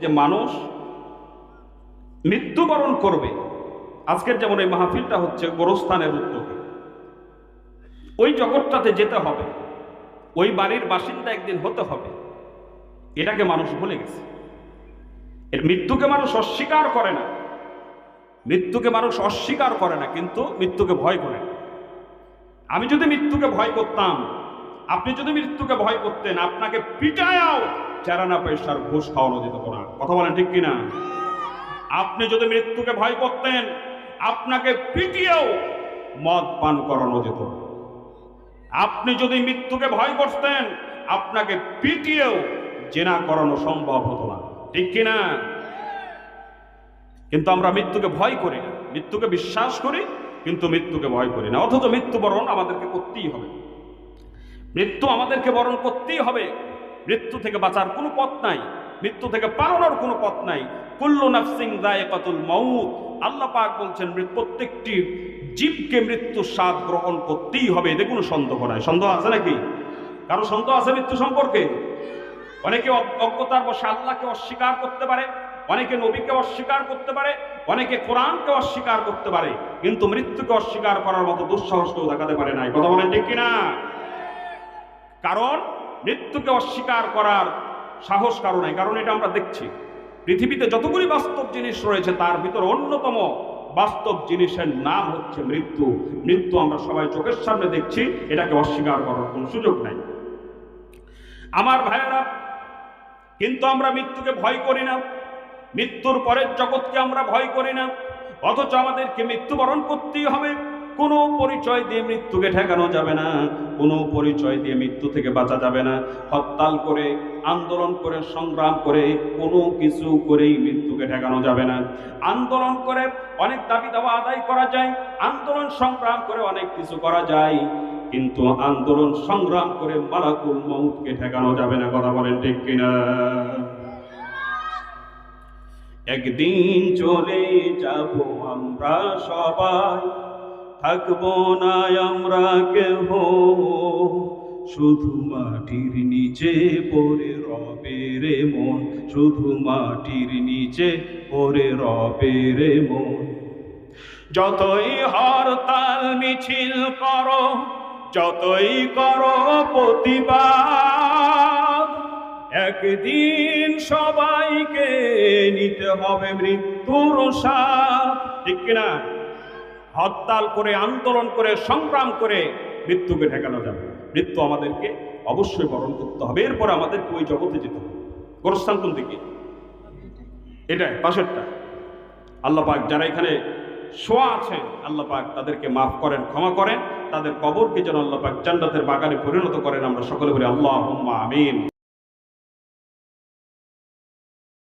যে মানুষ মৃত্যুবরণ করবে। আজকের যেমন এই মাহফিলটা হচ্ছে গোরস্থানের উদ্যোগে। ওই জগৎটাতে যেতে হবে। ওই বাড়ির বাসিন্দা একদিন হতে হবে। এটাকে মানুষ ভুলে গেছে। এর মৃত্যুকে মানুষ অস্বীকার করে না। মৃত্যুকে মানুষ অস্বীকার করে না, কিন্তু মৃত্যুকে ভয় করে আমি যদি মৃত্যুকে ভয় করতাম আপনি যদি মৃত্যুকে ভয় করতেন, আপনাকে পিটায়াও চারানা পয়সার ঘুষ খাওয়ানো যেত না। কথা বলেন ঠিক কিনা? আপনি যদি মৃত্যুকে ভয় করতেন, আপনাকে পিটিয়েও মদ পান করানো যেত আপনি যদি মৃত্যুকে ভয় করতেন, আপনাকে পিটিয়েও জেনা করানো সম্ভব হতো না। ঠিক কিনা? কিন্তু আমরা মৃত্যুকে ভয় করি না। মৃত্যুকে বিশ্বাস করি, কিন্তু মৃত্যুকে ভয় করি না। অথচ মৃত্যুবরণ আমাদেরকে করতেই হবে। মৃত্যু আমাদেরকে বরণ করতেই হবে। মৃত্যু থেকে বাঁচার কোনো পথ নাই। মৃত্যু থেকে পালানোর কোনো পথ নাই। কুল্লু নাফসিং দায়কাতুল মাউত। আল্লাহ পাক বলছেন প্রত্যেকটি জীবকে মৃত্যুর স্বাদ গ্রহণ করতেই হবে। এতে কোনো সন্দেহ নাই। সন্দেহ আছে নাকি? কারও সন্দেহ আছে মৃত্যু সম্পর্কে? অনেকে অজ্ঞতার বসে আল্লাহকে অস্বীকার করতে পারে, অনেকে নবীকে অস্বীকার করতে পারে, অনেকে কোরআনকে অস্বীকার করতে পারে। কিন্তু মৃত্যুকে অস্বীকার করার মতো দুঃসাহস কেউ দেখাতে পারে নাই। কথা বলেন ঠিক কিনা? কারণ মৃত্যুকে অস্বীকার করার সাহস কারণ নাই, কারণ এটা আমরা দেখছি। পৃথিবীতে যতগুলি বাস্তব জিনিস রয়েছে, তার ভিতর অন্যতম বাস্তব জিনিসের নাম হচ্ছে মৃত্যু। মৃত্যু আমরা সবাই চোখের সামনে দেখছি, এটাকে অস্বীকার করার কোনো সুযোগ নাই। আমার ভাইয়েরা, কিন্তু আমরা মৃত্যুকে ভয় করি না। মৃত্যুর পরের জগৎকে আমরা ভয় করি না। অথচ আমাদেরকে মৃত্যুবরণ করতেই হবে। কোনো পরিচয় দিয়ে মৃত্যুকে ঠেকানো যাবে না, কোনো পরিচয় দিয়ে মৃত্যু থেকে বাঁচা যাবে না। হরতাল করে, আন্দোলন করে, সংগ্রাম করে, কোনো কিছু করেই মৃত্যুকে ঠেকানো যাবে না। আন্দোলন করে অনেক দাবি দাওয়া আদায় করা যায়, আন্দোলন সংগ্রাম করে অনেক কিছু করা যায়, কিন্তু আন্দোলন সংগ্রাম করে মালাকুল মৌতকে ঠেকানো যাবে না, কথা বলেন ঠিক কিনা? একদিন চলে যাব আমরা সবাই থাকব না আমরা কেহ। শুধু মাটির নিচে পরে রবে রে মন, শুধু মাটির নিচে পরে রবে রে মন। যতই হরতাল মিছিল করো, যতই করো প্রতিবাদ, একদিন সবাইকে নিতে হবে মৃত্যুর স্বাদ। ঠিক কিনা? হরতাল করে, আন্দোলন করে, সংগ্রাম করে মৃত্যুকে ঠেকানো যাবে। মৃত্যু আমাদেরকে অবশ্যই বরণ করতে হবে। এরপর আমাদেরকে ওই জগতে যেতে হবে। গোরস্থান দিকে? এটাই, পাশেরটা। আল্লাহ পাক যারা এখানে শোয়া আছেন, আল্লাহ পাক তাদেরকে মাফ করেন, ক্ষমা করেন। তাদের কবরকে যেন আল্লাহ পাক জান্নাতের বাগানে পরিণত করেন। আমরা সকলে বলি আল্লাহ আমিন।